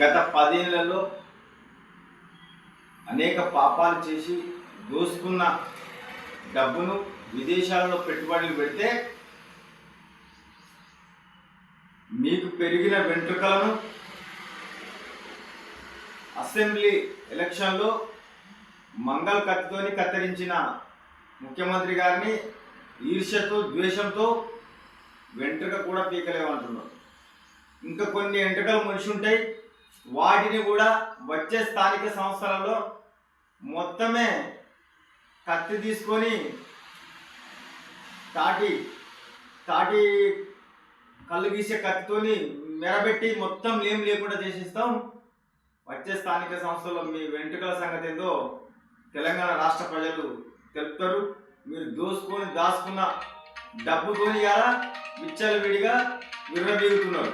గత పదేళ్ళలో అనేక పాపాలు చేసి దోసుకున్న డబ్బును విదేశాలలో పెట్టుబడులు పెడితే మీకు పెరిగిన వెంట్రుకలను అసెంబ్లీ ఎలక్షన్లో మంగళ కత్తితోని కత్తిరించిన ముఖ్యమంత్రి గారిని ఈర్ష్యతో ద్వేషంతో వెంట్రుక కూడా పీకలేమంటున్నారు. ఇంకా కొన్ని వెంట్రుకలు మనిషి ఉంటాయి. వాటిని కూడా వచ్చే స్థానిక సంస్థలలో మొత్తమే కత్తి తీసుకొని తాటి తాటి కళ్ళు గీసే కత్తితోని మెరబెట్టి మొత్తం లేం లేకుండా చేసేస్తాం. వచ్చే స్థానిక సంస్థల్లో మీ వెంట్రుకల సంగతి ఏందో తెలంగాణ రాష్ట్ర ప్రజలు తెలుపుతారు. మీరు దోసుకొని దాచుకున్న డబ్బుతోని ఇలా విచ్చలవిడిగా విర్రబీగుతున్నారు